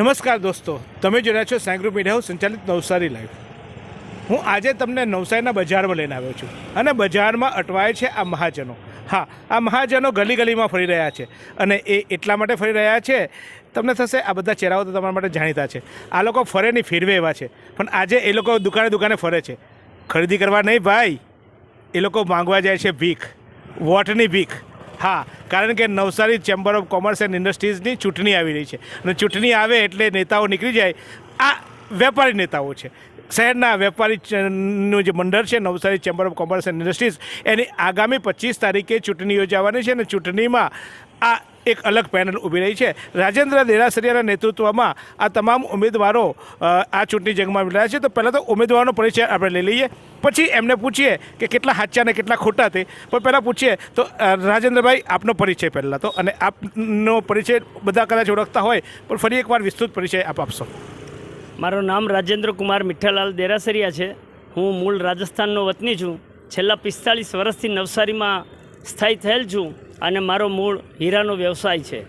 નમસ્કાર દોસ્તો, તમે રહ્યા છો સાઈ ગ્રુપ મીડિયા સંચાલિત નવસારી લાઈવ હું આજે તમને નવસારીના બજારમાં લઈને આવ્યો છું અને બજારમાં અટવાય છે આ મહાજનો. હા, આ મહાજનો ગલી ગલીમાં ફરી રહ્યા છે અને એ એટલા માટે ફરી રહ્યા છે, તમને થશે આ બધા ચહેરાઓ તો તમારા માટે જાણીતા છે. આ લોકો ફરે નહીં, ફેરવે એવા છે. પણ આજે એ લોકો દુકાને દુકાને ફરે છે. ખરીદી કરવા નહીં ભાઈ, એ લોકો માંગવા જાય છે ભીખ વોટની ભીખ હા, કારણ કે Navsari chamber of commerce and ઇન્ડસ્ટ્રીઝની ચૂંટણી આવી રહી છે. અને ચૂંટણી આવે એટલે નેતાઓ નીકળી જાય. આ વેપારી નેતાઓ છે. શહેરના વેપારીનું જે મંડળ છે, Navsari chamber of commerce and industries એની આગામી પચીસ તારીખે ચૂંટણી યોજાવાની છે અને ચૂંટણીમાં આ એક અલગ પેનલ ઊભી રહી છે. રાજેન્દ્ર દેરાસરિયાના નેતૃત્વમાં આ તમામ ઉમેદવારો આ ચૂંટણી જંગમાં રહ્યા છે. તો પહેલાં તો ઉમેદવારોનો પરિચય આપણે લઈ લઈએ. પછી એમને પૂછીએ કે કેટલા સાચા અને કેટલા ખોટા તે. પણ પહેલાં પૂછીએ તો રાજેન્દ્રભાઈ, આપનો પરિચય પહેલાં તો. અને આપનો પરિચય બધા કદાચ ઓળખતા હોય, પણ ફરી એકવાર વિસ્તૃત પરિચય આપ આપશો. મારું નામ રાજેન્દ્ર કુમાર મિઠ્ઠાલાલ દેરાસરિયા છે. હું મૂળ રાજસ્થાનનો વતની છું. છેલ્લા પિસ્તાળીસ વર્ષથી નવસારીમાં સ્થાયી થયેલ છું. અને મારો મૂળ હીરાનો વ્યવસાય છે.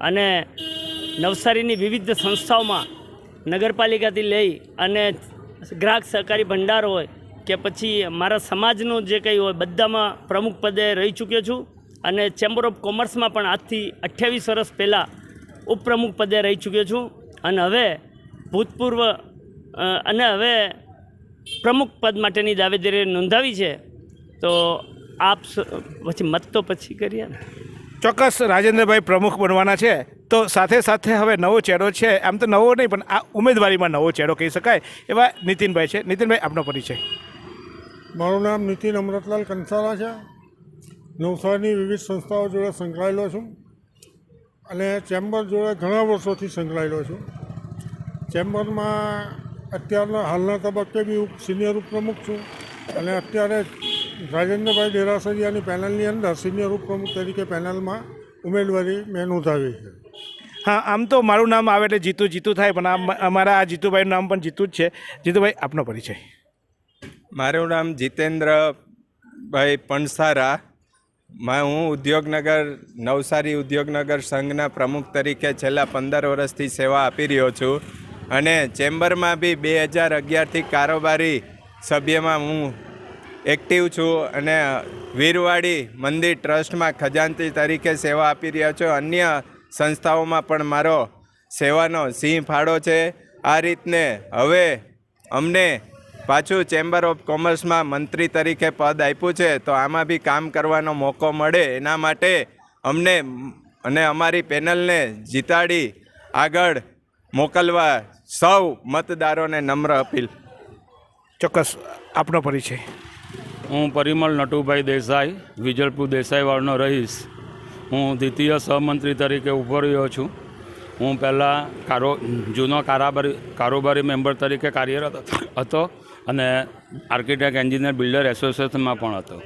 અને નવસારીની વિવિધ સંસ્થાઓમાં નગરપાલિકાથી લઈ અને ગ્રાહક સહકારી ભંડાર હોય કે પછી મારા સમાજનું જે કંઈ હોય બધામાં પ્રમુખ પદે રહી ચૂક્યો છું. અને ચેમ્બર ઓફ કોમર્સમાં પણ આજથી અઠ્યાવીસ વર્ષ પહેલાં ઉપપ્રમુખ પદે રહી ચૂક્યો છું. અને હવે ભૂતપૂર્વ અને હવે પ્રમુખ પદ માટેની દાવેદારી નોંધાવી છે. તો આપ પછી મત તો પછી કરીએ ને. ચોક્કસ રાજેન્દ્રભાઈ પ્રમુખ બનવાના છે. તો સાથે સાથે હવે નવો ચહેરો છે. આમ તો નવો નહીં પણ આ ઉમેદવારીમાં નવો ચહેરો કહી શકાય એવા નીતિનભાઈ છે. નીતિનભાઈ આપનો પરિચય. મારું નામ નીતિન અમૃતલાલ કંસારા છે. નવસારીની વિવિધ સંસ્થાઓ જોડે સંકળાયેલો છું અને ચેમ્બર જોડે ઘણા વર્ષોથી સંકળાયેલો છું. ચેમ્બરમાં અત્યારના હાલના તબક્કે બી હું સિનિયર ઉપપ્રમુખ છું અને અત્યારે રાજેન્દ્રભાઈ દેરાસરિયાની પેનલની અંદર સિનિયર ઉપપ્રમુખ તરીકે પેનલમાં ઉમેદવારી મેં નોંધાવી છે. હા આમ તો મારું નામ આવે એટલે જીતુ જીતુ થાય પણ આમ અમારા આ જીતુભાઈનું નામ પણ જીતુ જ છે. જીતુભાઈ આપનો પરિચય. મારું નામ જીતેન્દ્રભાઈ પણસારા. માં હું ઉદ્યોગનગર નવસારી ઉદ્યોગનગર સંઘના પ્રમુખ તરીકે છેલ્લા પંદર વર્ષથી સેવા આપી રહ્યો છું. અને ચેમ્બરમાં બી બે હજાર અગિયારથી કારોબારી સભ્યમાં હું એક્ટિવ છું અને વીરવાડી મંદિર ટ્રસ્ટમાં ખજાનચી તરીકે સેવા આપી રહ્યા છું. અન્ય સંસ્થાઓમાં પણ મારો સેવાનો સિંહ ફાળો છે. આ રીતને હવે અમને પાછું ચેમ્બર ઓફ કોમર્સમાં મંત્રી તરીકે પદ આપ્યું છે. તો આમાં બી કામ કરવાનો મોકો મળે. એના માટે અમને અને અમારી પેનલને જીતાડી આગળ મોકલવા સૌ મતદારોને નમ્ર અપીલ. ચોક્કસ. આપનો પરિચય. હું પરિમલ નટુભાઈ દેસાઈ વિજલપુર દેસાઈવાડનો રહીશ. હું દ્વિતીય સહમંત્રી તરીકે ઊભો રહ્યો છું. હું પહેલાં કારો જૂનો કારોબારી કારોબારી મેમ્બર તરીકે કાર્યરત હતો અને આર્કિટેક્ટ એન્જિનિયર બિલ્ડર એસોસિએશનમાં પણ હતો.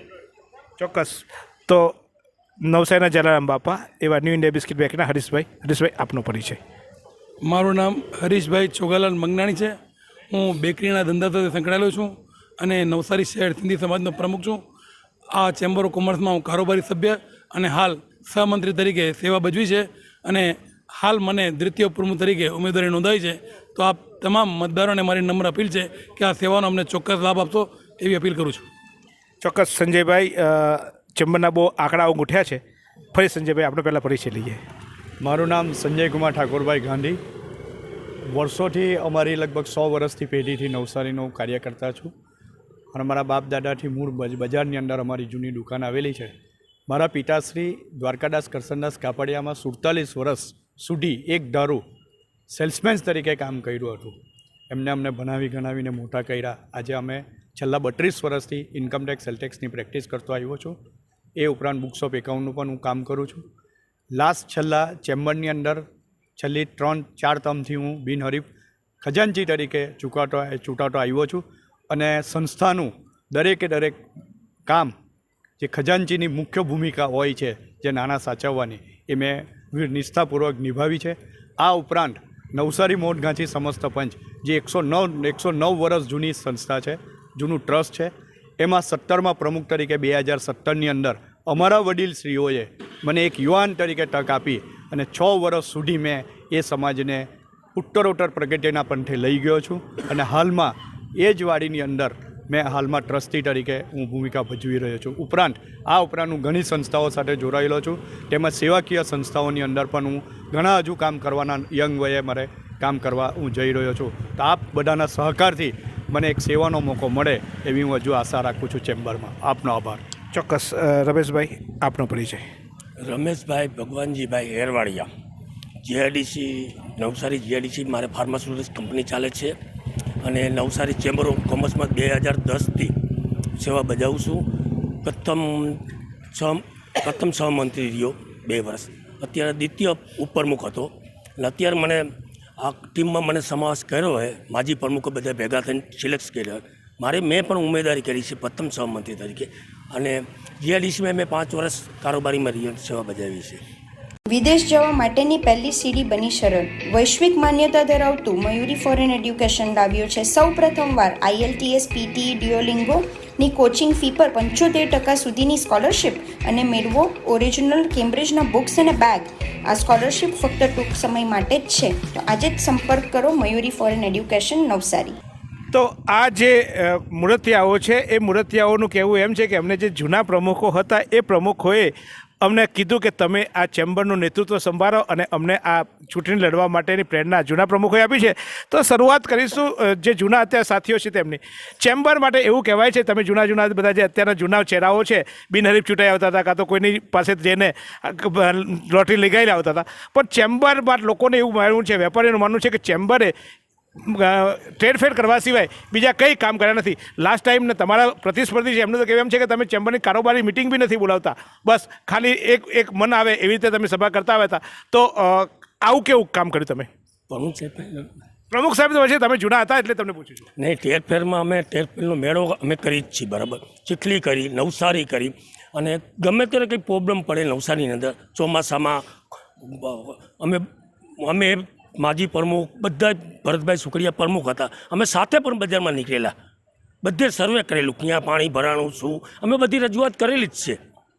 ચોક્કસ. તો નવસારીના જલારામ બાપા એવા ન્યૂ ઇન્ડિયા બિસ્કિટ બેકના હરીશભાઈ. હરીશભાઈ આપનો પરિચય. મારું નામ હરીશભાઈ ચોગાલાલ મંગનાણી છે. હું બેકરીના ધંધા સાથે સંકળાયેલો છું. અને નવસારી શહેર સિંધી સમાજનો પ્રમુખ છું. આ ચેમ્બર ઓફ કોમર્સમાં હું કારોબારી સભ્ય અને હાલ સહમંત્રી તરીકે સેવા ભજવી છે અને હાલ મને દ્વિતીય પ્રમુખ તરીકે ઉમેદવારી નોંધાવી છે. તો આપ તમામ મતદારોને મારી નમ્ર અપીલ છે કે આ સેવાનો અમને ચોક્કસ લાભ આપશો એવી અપીલ કરું છું. ચોક્કસ સંજયભાઈ ચેમ્બરના બહુ આંકડાઓ ગૂંઠ્યા છે. ફરી સંજયભાઈ આપણે પહેલાં પરિચય લઈએ. મારું નામ સંજય કુમાર ઠાકોરભાઈ ગાંધી. વર્ષોથી અમારી લગભગ સો વર્ષથી પેઢીથી નવસારીનો કાર્ય કરતા છું. અને મારા બાપ દાદાથી મૂળ બજારની અંદર અમારી જૂની દુકાન આવેલી છે. મારા પિતાશ્રી દ્વારકાદાસ કરસનદાસ કાપડિયામાં સુડતાલીસ વર્ષ સુધી એક ધારું સેલ્સમેન તરીકે કામ કર્યું હતું. એમને અમને ભણાવી ગણાવીને મોટા કર્યા. આજે અમે છેલ્લા બત્રીસ વર્ષથી ઇન્કમટેક્સ સેલટેક્સની પ્રેક્ટિસ કરતો આવ્યો છું. એ ઉપરાંત ઓફ એકાઉન્ટનું પણ હું કામ કરું છું. લાસ્ટ છેલ્લા ચેમ્બરની અંદર છેલ્લી ત્રણ, ચાર ટર્મથી હું બિનહરીફ ખજાનચી તરીકે ચૂંટાતો ચૂંટાતો આવ્યો છું. અને સંસ્થાનું દરેકે દરેક કામ જે ખજાનચીની મુખ્ય ભૂમિકા હોય છે, જે નાણાં સાચવવાની, એ મેં નિષ્ઠાપૂર્વક નિભાવી છે. આ ઉપરાંત નવસારી મોટગાંચી સમસ્ત પંચ, જે એકસો નવ એકસો નવ વર્ષ જૂની સંસ્થા છે, જૂનું ટ્રસ્ટ છે, એમાં સત્તરમાં પ્રમુખ તરીકે બે હજાર સત્તરની અંદર અમારા વડીલશ્રીઓએ મને એક યુવાન તરીકે તક આપી અને છ વર્ષ સુધી મેં એ સમાજને ઉત્તરોત્તર પ્રગતિના પંથે લઈ ગયો છું. અને હાલમાં એ જ વાડીની અંદર મેં હાલમાં ટ્રસ્ટી તરીકે હું ભૂમિકા ભજવી રહ્યો છું. ઉપરાંત આ ઉપરાંત હું ઘણી સંસ્થાઓ સાથે જોડાયેલો છું. તેમજ સેવાકીય સંસ્થાઓની અંદર પણ હું ઘણા હજુ કામ કરવાના યંગ વયે મારે કામ કરવા હું જઈ રહ્યો છું. તો આપ બધાના સહકારથી મને એક સેવાનો મોકો મળે એવી હું હજુ આશા રાખું છું ચેમ્બરમાં. આપનો આભાર. ચોક્કસ રમેશભાઈ આપનો પરિચય. રમેશભાઈ ભગવાનજીભાઈ હેરવાડિયા. જીઆઈડીસી નવસારી જીઆઈડીસી મારે ફાર્માસ્યુટિક્સ કંપની ચાલે છે. અને નવસારી ચેમ્બર ઓફ કોમર્સમાં બે હજાર દસથી સેવા બજાવું છું. પ્રથમ છ, પ્રથમ સહમંત્રી રહ્યો બે વર્ષ. અત્યારે દ્વિતીય ઉપપ્રમુખ હતો. અને અત્યારે મને આ ટીમમાં મને સમાવેશ કર્યો હોય માજી પ્રમુખો બધા ભેગા થઈને સિલેક્ટ હોય મારે મેં પણ ઉમેદવારી કરી છે પ્રથમ સહમંત્રી તરીકે. અને જીઆઈડીસીમાં મેં પાંચ વર્ષ કારોબારીમાં સેવા બજાવી છે. વિદેશ જવા માટેની પહેલી સીડી બની સરળ વૈશ્વિક માન્યતા ધરાવતું મયુરી ફોરેન એડ્યુકેશન લાવ્યું છે. સૌ પ્રથમવાર આઈએલટીએસ પીટી ડિયોલિંગો ની કોચિંગ ફી પર પંચોતેર ટકા સુધીની સ્કોલરશિપ અને મેળવો ઓરિજિનલ કેમ્બ્રિજના બુક્સ અને બેગ આ સ્કોલરશિપ ફક્ત ટૂંક સમય માટે જ છે. તો આજે જ સંપર્ક કરો મયુરી ફોરેન એડ્યુકેશન નવસારી. તો આ જે મૂર્તિયાઓ છે, એ મૂર્તિયાઓનું કહેવું એમ છે કે અમને જે જૂના પ્રમુખો હતા, એ પ્રમુખોએ અમને કીધું કે તમે આ ચેમ્બરનું નેતૃત્વ સંભાળો અને અમને આ ચૂંટણી લડવા માટેની પ્રેરણા જૂના પ્રમુખોએ આપી છે. તો શરૂઆત કરીશું જે જૂના અત્યારે સાથીઓ છે તેમની. ચેમ્બર માટે એવું કહેવાય છે, તમે જૂના જૂના બધા જે અત્યારના જૂના ચહેરાઓ છે, બિનહરીફ ચૂંટાઈ આવતા હતા, કાં તો કોઈની પાસે જઈને લોટરી લગાવી આવતા હતા. પણ ચેમ્બરમાં લોકોને એવું માનવું છે, વેપારીઓનું માનવું છે કે ચેમ્બરે ટ્રેડફેર કરવા સિવાય બીજા કંઈ કામ કર્યા નથી. લાસ્ટ ટાઈમ ને તમારા પ્રતિસ્પર્ધી છે એમનું તો કહેવું એમ છે કે તમે ચેમ્બરની કારોબારી મિટિંગ બી નથી બોલાવતા. બસ ખાલી એક એક મન આવે એવી રીતે તમે સભા કરતા આવ્યા હતા. તો આવું કેવું કામ કર્યું તમે? પ્રમુખ સાહેબ પ્રમુખ સાહેબ તો પછી તમે જૂના હતા એટલે તમને પૂછું છું. નહીં ટેરફેરમાં અમે ટેરફેરનો મેળો અમે કરી જ છીએ બરાબર. ચીખલી કરી નવસારી કરી. અને ગમે ત્યારે કંઈ પ્રોબ્લેમ પડે નવસારીની અંદર ચોમાસામાં અમે અમે માજી પ્રમુખ બધા ભરતભાઈ સુખડિયા પ્રમુખ હતા. અમે સાથે પણ બજારમાં નીકળેલા. બધે સર્વે કરેલું, ક્યાં પાણી ભરાણું, શું? અમે બધી રજૂઆત કરેલી જ છે.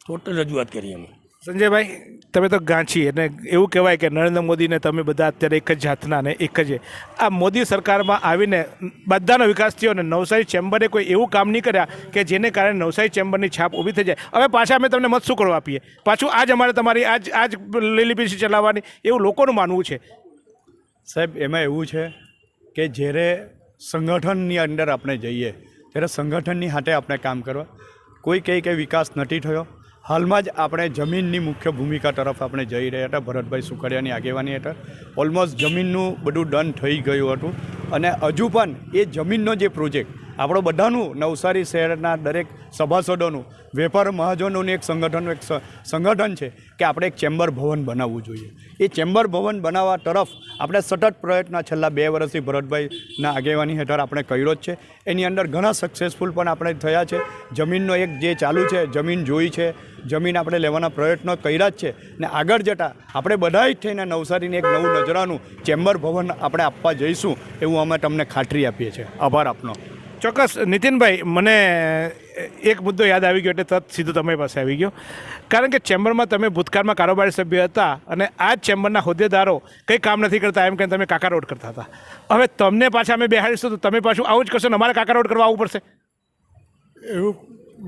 ટોટલ રજૂઆત કરી અમે. સંજયભાઈ, તમે તો ગાંચી અને એવું કહેવાય કે નરેન્દ્ર મોદીને તમે બધા અત્યારે એક જ જાતના ને એક જ આ મોદી સરકારમાં આવીને બધાનો વિકાસ થયો અને નવસારી ચેમ્બરે કોઈ એવું કામ નહીં કર્યા કે જેને કારણે નવસારી ચેમ્બરની છાપ ઊભી થઈ જાય. હવે પાછા અમે તમને મત શું કરવા આપીએ? પાછું આજ અમારે તમારી આજ આજ લીલીપીસી ચલાવવાની એવું લોકોનું માનવું છે. સાહેબ, એમાં એવું છે કે જ્યારે સંગઠનની અંદર આપણે જઈએ, ત્યારે સંગઠનની હાથે આપણે કામ કરવા. કોઈ કંઈ કંઈ વિકાસ નથી થયો. હાલમાં જ આપણે જમીનની મુખ્ય ભૂમિકા તરફ આપણે જઈ રહ્યા હતા, ભરતભાઈ સુખડિયાની આગેવાની હેઠળ. ઓલમોસ્ટ જમીનનું બધું ડન થઈ ગયું હતું. અને હજુ પણ એ જમીનનો જે પ્રોજેક્ટ આપણો બધાનું, નવસારી શહેરના દરેક સભાસદોનું, વેપાર મહાજનોનું એક સંગઠનનું એક સંગઠન છે કે આપણે એક ચેમ્બર ભવન બનાવવું જોઈએ. એ ચેમ્બર ભવન બનાવવા તરફ આપણે સતત પ્રયત્ન છેલ્લા બે વર્ષથી ભરતભાઈના આગેવાની હેઠળ આપણે કર્યો જ છે. એની અંદર ઘણા સક્સેસફુલ પણ આપણે થયા છે. જમીનનો એક જે ચાલુ છે, જમીન જોઈ છે. જમીન આપણે લેવાના પ્રયત્નો કર્યા જ છે. ને આગળ જતાં આપણે બધા જ થઈને નવસારીને એક નવું નજરાનું ચેમ્બર ભવન આપણે આપવા જઈશું એવું અમે તમને ખાતરી આપીએ છીએ. આભાર આપનો. ચોક્કસ, નીતિનભાઈ, મને એક મુદ્દો યાદ આવી ગયો એટલે તરત સીધો તમારી પાસે આવી ગયો. કારણ કે ચેમ્બરમાં તમે ભૂતકાળમાં કારોબારી સભ્ય હતા અને આ જ ચેમ્બરના હોદ્દેદારો કંઈ કામ નથી કરતા, એમ કહીને તમે કાકા રોડ કરતા હતા. હવે તમને પાછા અમે બેહાડીશું તો તમે પાછું આવું જ કરશો ને અમારે કાકા રોડ કરવા આવવું પડશે. એવું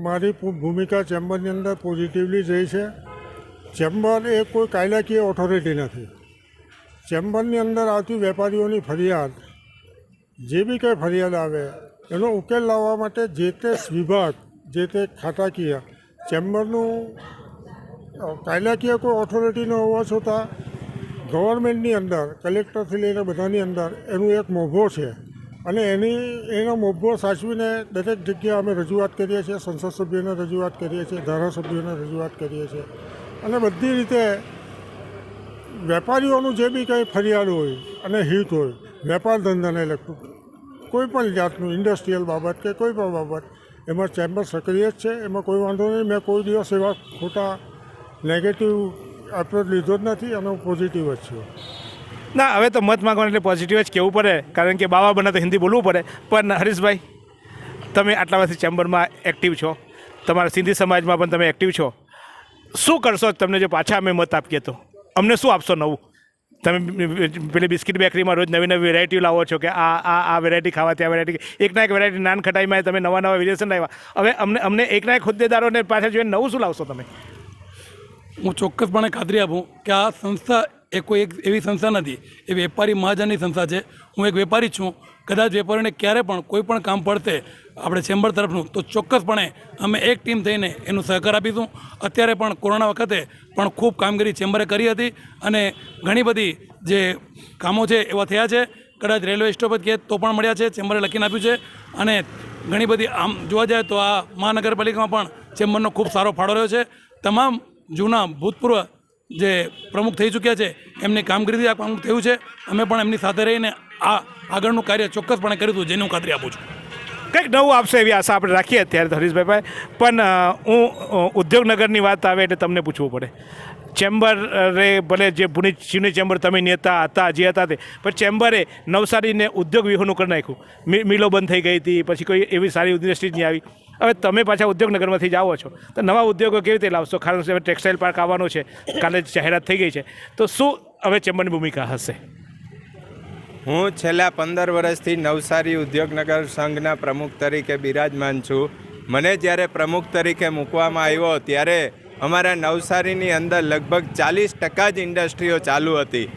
મારી ભૂમિકા ચેમ્બરની અંદર પોઝિટિવલી જઈ છે. ચેમ્બર એ કોઈ કાયદાકીય ઓથોરિટી નથી. ચેમ્બરની અંદર આવતી વેપારીઓની ફરિયાદ, જે બી કંઈ ફરિયાદ આવે એનો ઉકેલ લાવવા માટે જે તે વિભાગ, જે તે ખાતાકીય ચેમ્બરનું કાયદાકીય કોઈ ઓથોરિટી ન હોવા છતાં ગવર્મેન્ટની અંદર કલેક્ટરથી લઈને બધાની અંદર એનું એક મોભો છે. અને એની, એનો મોભો સાચવીને દરેક જગ્યાએ અમે રજૂઆત કરીએ છીએ, સંસદ સભ્યોને રજૂઆત કરીએ છીએ, ધારાસભ્યોને રજૂઆત કરીએ છીએ. અને બધી રીતે વેપારીઓનું જે બી કંઈ ફરિયાદ હોય અને હિત હોય, વેપાર ધંધાને લગતું કોઈ પણ જાતનું ઇન્ડસ્ટ્રીયલ બાબત કે કોઈ પણ બાબત, એમાં ચેમ્બર સક્રિય જ છે, એમાં કોઈ વાંધો નહીં, મેં કોઈ દિવસ એવા ખોટા નેગેટિવ એપ્રોચ લીધો જ નથી અને હું પોઝિટિવ જ છું. ના, હવે તો મત માગવાનું એટલે પોઝિટિવ જ કહેવું પડે, કારણ કે બાવા બને તો હિન્દી બોલવું પડે. પણ હરીશભાઈ, તમે આટલા વર્ષથી ચેમ્બરમાં એક્ટિવ છો, તમારા સિંધી સમાજમાં પણ તમે એક્ટિવ છો. શું કરશો? તમને જો પાછા અમે મત આપીએ તો. અમને શું આપશો નવું? તમે પેલી બિસ્કિટ બેકરીમાં રોજ નવી નવી વેરાયટી લાવો છો કે આ આ આ વેરાયટી ખાવા ત્યાં વેરાયટી એકના એક વેરાયટી નાન ખટાઈમાં તમે નવા નવા વેરિએશન લાવ્યા. હવે અમને અમને એકના એક હોદ્દેદારોને પાછળ જોઈને નવું શું લાવશો તમે? હું ચોક્કસપણે ખાતરી આપું કે આ સંસ્થા એ કોઈ એક એવી સંસ્થા નથી. એ વેપારી મહાજનની સંસ્થા છે. હું એક વેપારી છું. કદાચ વેપારીને ક્યારે પણ કોઈ પણ કામ પડશે આપણે ચેમ્બર તરફનું, તો ચોક્કસપણે અમે એક ટીમ થઈને એનું સહકાર આપીશું. અત્યારે પણ કોરોના વખતે પણ ખૂબ કામગીરી ચેમ્બરે કરી હતી અને ઘણી બધી જે કામો છે એવા થયા છે. કદાચ રેલવે સ્ટોપ જ કહે તો પણ મળ્યા છે. ચેમ્બરે લખીને આપ્યું છે. અને ઘણી બધી આમ જોવા જાય તો આ મહાનગરપાલિકામાં પણ ચેમ્બરનો ખૂબ સારો ફાળો રહ્યો છે. તમામ જૂના ભૂતપૂર્વ જે પ્રમુખ થઈ ચૂક્યા છે, એમની કામગીરીથી આ પ્રમુખ થયું છે. અમે પણ એમની સાથે રહીને આ આગળનું કાર્ય ચોક્કસપણે હતું જેની હું ખાતરી આપું છું. કંઈક નવું આપશે એવી આશા આપણે રાખીએ અત્યારે તો પાસે પણ હું ઉદ્યોગનગરની વાત આવે એટલે તમને પૂછવું પડે. ચેમ્બરે ભલે જે ભૂની ચીની ચેમ્બર તમે નેતા હતા, જે હતા તે, પણ ચેમ્બરે નવસારીને ઉદ્યોગ વિહોનું કરી નાખ્યું. મિલો બંધ થઈ ગઈ હતી, પછી કોઈ એવી સારી ઇન્ડસ્ટ્રી જ નહીં આવી. હવે તમે પાછા ઉદ્યોગનગરમાંથી જ આવો છો. તો નવા ઉદ્યોગો કેવી રીતે લાવશો? ખાસ હવે ટેક્સટાઇલ પાર્ક આવવાનો છે. કાલે જાહેરાત થઈ ગઈ છે. તો શું હવે ચેમ્બરની ભૂમિકા હશે? હું છેલ્લા પંદર વર્ષથી નવસારી ઉદ્યોગનગર સંઘના પ્રમુખ તરીકે બિરાજમાન છું. મને જ્યારે પ્રમુખ તરીકે મૂકવામાં આવ્યો ત્યારે અમારા નવસારીની અંદર લગભગ ચાલીસ ટકા જ ઇન્ડસ્ટ્રીઓ ચાલુ હતી,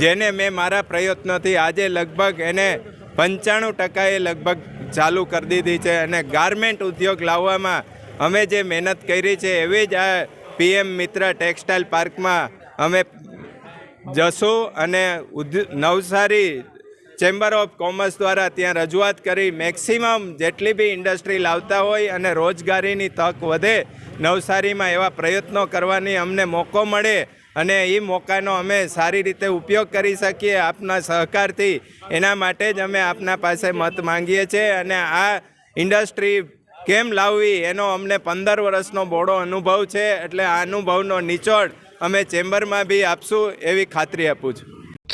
જેને મેં મારા પ્રયત્નોથી આજે લગભગ એને પંચાણું ટકાએ લગભગ ચાલુ કરી દીધી છે અને ગાર્મેન્ટ ઉદ્યોગ લાવવામાં અમે જે મહેનત કરી છે એવી જ આ પીએમ મિત્ર ટેક્સટાઇલ પાર્કમાં અમે જશું અને નવસારી ચેમ્બર ઓફ કોમર્સ દ્વારા ત્યાં રજૂઆત કરી મેક્સિમમ જેટલી બી ઇન્ડસ્ટ્રી લાવતા હોય અને રોજગારીની તક વધે, નવસારીમાં એવા પ્રયત્નો કરવાની અમને મોકો મળે અને એ મોકાનો અમે સારી રીતે ઉપયોગ કરી શકીએ આપના સહકારથી. એના માટે જ અમે આપના પાસે મત માંગીએ છીએ અને આ ઇન્ડસ્ટ્રી કેમ લાવવી એનો અમને પંદર વર્ષનો બોડો અનુભવ છે એટલે આ અનુભવનો નિચોડ અમે ચેમ્બરમાં બી આપશું એવી ખાતરી આપું છું.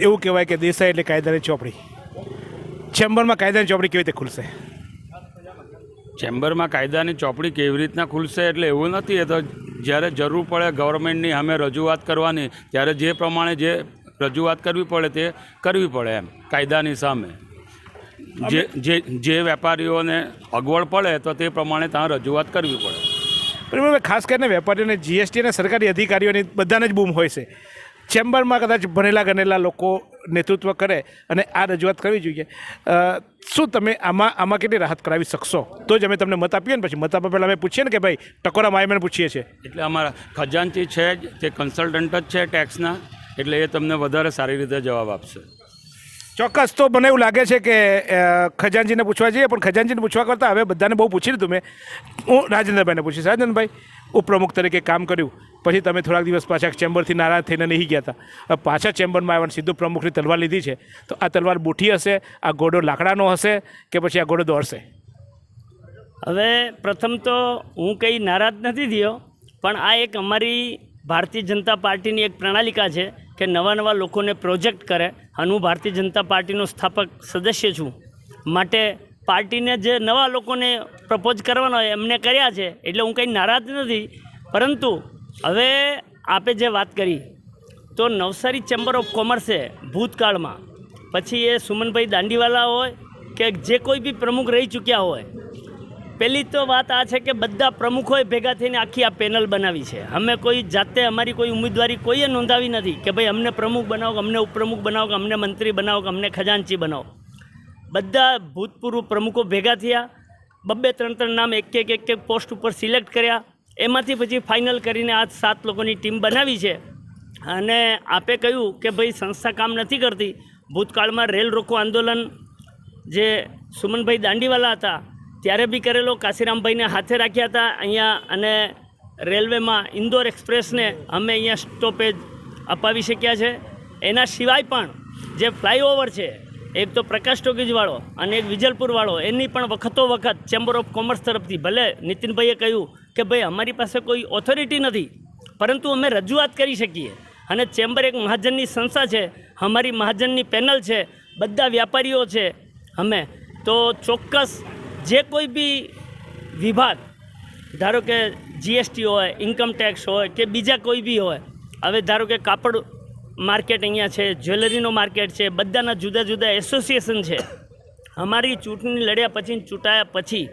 એવું કહેવાય કે દેસાઈ એટલે કાયદાની ચોપડી. ચેમ્બરમાં કાયદાની ચોપડી કેવી રીતે ખુલશે? ચેમ્બરમાં કાયદાની ચોપડી કેવી રીતના ખુલશે એટલે એવું નથી એ તો જ્યારે જરૂર પડે ગવર્મેન્ટની સામે રજૂઆત કરવાની ત્યારે જે પ્રમાણે જે રજૂઆત કરવી પડે તે કરવી પડે એમ કાયદાની સામે. જે જે જે વેપારીઓને અગવડ પડે તો તે પ્રમાણે ત્યાં રજૂઆત કરવી પડે. પરિમલભાઈ ખાસ કરીને વેપારીઓને જીએસટી અને સરકારી અધિકારીઓની બધાને જ બૂમ હોય છે. ચેમ્બરમાં કદાચ ભણેલા ગણેલા લોકો નેતૃત્વ કરે અને આ રજૂઆત કરવી જોઈએ. શું તમે આમાં આમાં કેટલી રાહત કરાવી શકશો? તો જ અમે તમને મત આપીએ ને પછી મત આપવા પહેલાં અમે પૂછીએ ને કે ભાઈ, ટકોરા માયમેન પૂછીએ છીએ. એટલે અમારા ખજાનચી છે જ તે કન્સલ્ટન્ટ જ છે ટેક્સના એટલે એ તમને વધારે સારી રીતે જવાબ આપશે. ચોક્કસ. તો મને એવું લાગે છે કે ખજાનજીને પૂછવા જઈએ, પણ ખજાનજીને પૂછવા કરતાં હવે બધાને બહુ પૂછી લીધું મેં. હું રાજેન્દ્રભાઈને પૂછીશ. રાજેન્દ્રભાઈ, ઉપપ્રમુખ તરીકે કામ કર્યું. પછી તમે થોડાક દિવસ પાછા ચેમ્બરથી નારાજ થઈને નહીં ગયા હતા. પાછા ચેમ્બરમાં આવ્યા સીધું પ્રમુખની તલવાર લીધી છે. તો આ તલવાર બુઠી હશે, આ ઘોડો લાકડાનો હશે કે પછી આ ઘોડો દોડશે? હવે પ્રથમ તો હું કંઈ નારાજ નથી થયો, પણ આ એક અમારી ભારતીય જનતા પાર્ટીની એક પ્રણાલિકા છે. કે નવા નવા લોકોને પ્રોજેક્ટ કરે, અને હું ભારતીય જનતા પાર્ટીનો સ્થાપક સદસ્ય છું, માટે પાર્ટીને જે નવા લોકોને પ્રપોઝ કરવાના હોય, એમને કર્યા છે, એટલે હું કંઈ નારાજ નથી. પરંતુ હવે આપે જે વાત કરી, તો નવસારી ચેમ્બર ઓફ કોમર્સે ભૂતકાળમાં, પછી એ સુમનભાઈ દાંડીવાલા હોય, કે જે કોઈ બી પ્રમુખ રહી ચૂક્યા હોય પહેલી તો વાત આ છે કે બધા પ્રમુખોએ ભેગા થઈને આખી આ પેનલ બનાવી છે. અમે કોઈ જાતે, અમારી કોઈ ઉમેદવારી કોઈએ નોંધાવી નથી કે ભાઈ અમને પ્રમુખ બનાવો કે અમને ઉપપ્રમુખ બનાવો કે અમને મંત્રી બનાવો, કે અમને ખજાનચી બનાવો. બધા ભૂતપૂર્વ પ્રમુખો ભેગા થયા, બબ્બે ત્રણ ત્રણ નામ એક એક એક એક પોસ્ટ ઉપર સિલેક્ટ કર્યા. એમાંથી પછી ફાઇનલ કરીને આ સાત લોકોની ટીમ બનાવી છે. અને આપે કહ્યું કે ભાઈ સંસ્થા કામ નથી કરતી. ભૂતકાળમાં રેલ રોકો આંદોલન જે સુમનભાઈ દાંડીવાલા હતા ત્યારે બી કરેલો કાશીરામભાઈને હાથે રાખ્યા હતા અહીંયા અને રેલવેમાં ઇન્દોર એક્સપ્રેસને અમે અહીંયા સ્ટોપેજ અપાવી શક્યા છે. એના સિવાય પણ જે ફ્લાયઓવર છે, એક તો પ્રકાશ ટોકીજવાળો અને એક વિજલપુરવાળો, એની પણ વખતો વખત ચેમ્બર ઓફ કોમર્સ તરફથી ભલે નીતિનભાઈએ કહ્યું કે ભાઈ અમારી પાસે કોઈ ઓથોરિટી નથી, પરંતુ અમે રજૂઆત કરી શકીએ. અને ચેમ્બર એક મહાજનની સંસ્થા છે, અમારી મહાજનની પેનલ છે, બધા વ્યાપારીઓ છે, અમે. તો ચોક્કસ જે કોઈ બી વિભાગ, ધારો કે જીએસટી હોય ઇન્કમ ટેક્સ હોય કે બીજા કોઈ બી હોય, હવે ધારો કે કાપડ માર્કેટ અહીંયા છે, જ્વેલરીનો માર્કેટ છે, બધાના જુદા જુદા એસોસિએશન છે. અમારી ચૂંટણી લડ્યા પછી ચૂંટાયા પછી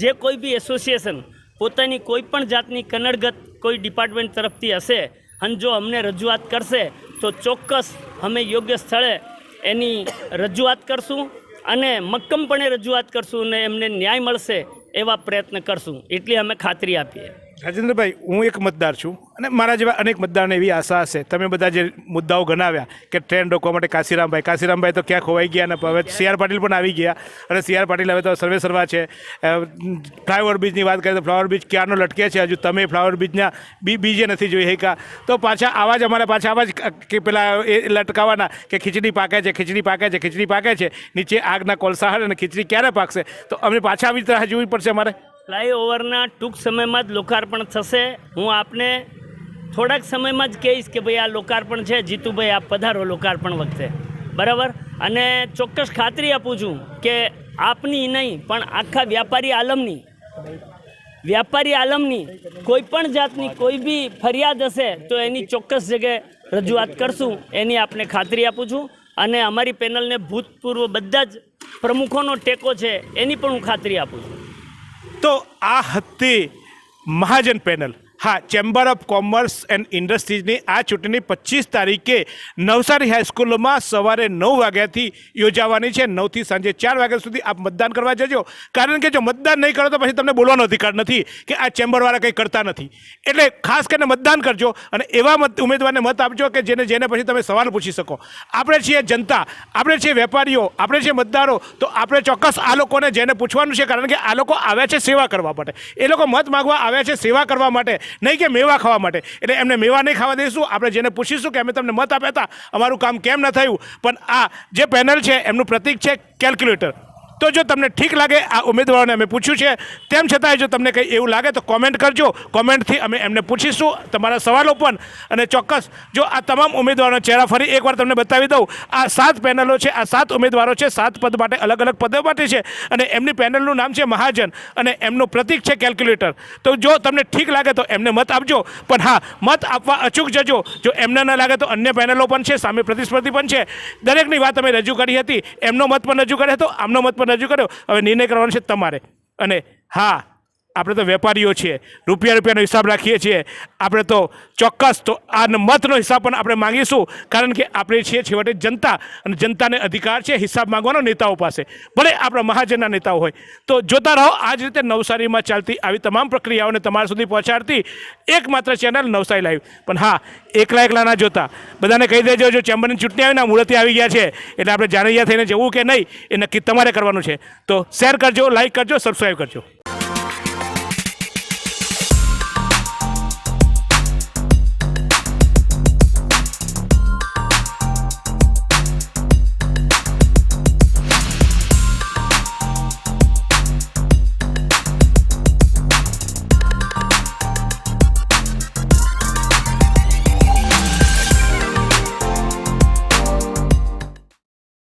જે કોઈ બી એસોસિએશન પોતાની કોઈ પણ જાતની કનડગત કોઈ ડિપાર્ટમેન્ટ તરફથી હશે અને જો અમને રજૂઆત કરશે તો ચોક્કસ અમે યોગ્ય સ્થળે એની રજૂઆત કરશું. અને મક્કમપણે રજૂઆત કરશું અને એમને ન્યાય મળશે એવા પ્રયત્ન કરશું. એટલી અમે ખાતરી આપીએ. રાજેન્દ્રભાઈ, હું એક મતદાર છું અને મારા જેવા અનેક મતદારને એવી આશા હશે. તમે બધા જે મુદ્દાઓ ગણાવ્યા કે ટ્રેન રોકવા માટે કાશીરામભાઈ કાશીરામભાઈ તો ક્યાં ખોવાઈ ગયા અને હવે સી આર પાટીલ પણ આવી ગયા અને સી આર પાટીલ હવે તો સર્વે સર્વા છે. ફ્લાયઓવર બ્રિજની વાત કરીએ તો ફ્લાવર બ્રિજ ક્યારનો લટકે છે? હજુ તમે ફ્લાવર બ્રિજના બી, બીજે નથી જોઈ શક્યા. તો પાછા આવા જ અમારે પાછા આવા જ કે પેલા એ લટકાવાના કે ખીચડી પાકે છે, ખીચડી પાકે છે, ખીચડી પાકે છે, નીચે આગના કોલસા હે અને ખીચડી ક્યારે પાકશે? તો અમને પાછા આવી રાહ જોવી પડશે અમારે. ફ્લાયઓવરના ટૂંક સમયમાં જ લોકાર્પણ થશે. હું આપને થોડાક સમયમાં જ કહીશ કે ભાઈ આ લોકાર્પણ છે. જીતુભાઈ, આપ પધારો, લોકાર્પણ વખતે. બરાબર? અને ચોક્કસ ખાતરી આપું છું કે આપની નહીં, પણ આખા વ્યાપારી આલમની વ્યાપારી આલમની કોઈ પણ જાતની કોઈ બી ફરિયાદ હશે તો એની ચોક્કસ જગ્યાએ રજૂઆત કરશું. એની આપને ખાતરી આપું છું. અને અમારી પેનલને ભૂતપૂર્વ બધા જ પ્રમુખોનો ટેકો છે, એની પણ હું ખાતરી આપું છું. તો આ હતી મહાજન પેનલ. હા ચેમ્બર ઓફ કોમર્સ એન્ડ ઇન્ડસ્ટ્રીઝની આ ચૂંટણી પચીસ તારીખે નવસારી હાઈસ્કૂલમાં સવારે નવ વાગ્યાથી યોજાવાની છે. નવથી સાંજે ચાર વાગ્યા સુધી આપ મતદાન કરવા જજો. કારણ કે જો મતદાન નહીં કરો તો પછી તમને બોલવાનો અધિકાર નથી કે આ ચેમ્બરવાળા કંઈ કરતા નથી. એટલે ખાસ કરીને મતદાન કરજો અને એવા મત ઉમેદવારને મત આપજો કે જેને જેને પછી તમે સવાલ પૂછી શકો. આપણે છીએ જનતા, આપણે છીએ વેપારીઓ, આપણે છીએ મતદારો, તો આપણે ચોક્કસ આ લોકોને જેને પૂછવાનું છે, કારણ કે આ લોકો આવ્યા છે સેવા કરવા માટે. એ લોકો મત માગવા આવ્યા છે સેવા કરવા માટે. નહીં કે મેવા ખાવા માટે. એટલે એમને મેવા નહીં ખાવા દઈશું. આપણે જેને પૂછીશું કે અમે તમને મત આપ્યા હતા, અમારું કામ કેમ ન થયું? પણ આ જે પેનલ છે, એમનું પ્રતિક છે કેલ્ક્યુલેટર તો જો તમને ઠીક લાગે આ ઉમેદવારોને અમે પૂછ્યું છે, તેમ છતાંય જો તમને કંઈ એવું લાગે તો કોમેન્ટ કરજો. કોમેન્ટથી અમે એમને પૂછીશું તમારા સવાલો પણ. અને ચોક્કસ જો આ તમામ ઉમેદવારોના ચહેરા ફરી એકવાર તમને બતાવી દઉં, આ સાત પેનલો છે, આ સાત ઉમેદવારો છે, સાત પદ માટે અલગ અલગ પદો માટે છે. અને એમની પેનલનું નામ છે મહાજન અને એમનું પ્રતિક છે કેલ્ક્યુલેટર તો જો તમને ઠીક લાગે તો એમને મત આપજો. પણ હા, મત આપવા અચૂક જજો. જો એમને ન લાગે તો અન્ય પેનલો પણ છે, સામે પ્રતિસ્પર્ધી પણ છે. દરેકની વાત અમે રજૂ કરી હતી. એમનો મત પણ રજૂ કર્યો હતો, આમનો મત પણ રજૂ કર્યો. હવે નિર્ણય કરવાનો છે તમારે. અને હા આપણે તો વેપારીઓ છીએ, રૂપિયા રૂપિયાનો હિસાબ રાખીએ છીએ. આપણે તો ચોક્કસ તો આ મતનો હિસાબ પણ આપણે માંગીશું, કારણ કે આપણે છીએ છેવટે જનતા અને જનતાને અધિકાર છે, હિસાબ માંગવાનો નેતાઓ પાસે. ભલે આપણા મહાજનના નેતાઓ હોય. તો જોતા રહો આ જ રીતે નવસારીમાં ચાલતી આવી તમામ પ્રક્રિયાઓને તમારા સુધી પહોંચાડતી એકમાત્ર ચેનલ નવસારી લાઈવ. પણ હા, એકલા એકલા ના જોતા. બધાને કહી દેજો, જો ચેમ્બરની ચૂંટણી આવીને મૂળથી આવી ગયા છે, એટલે આપણે જાણીયા થઈને જવું કે નહીં, એ નક્કી તમારે કરવાનું છે. તો શેર કરજો, લાઈક કરજો સબસ્ક્રાઈબ કરજો.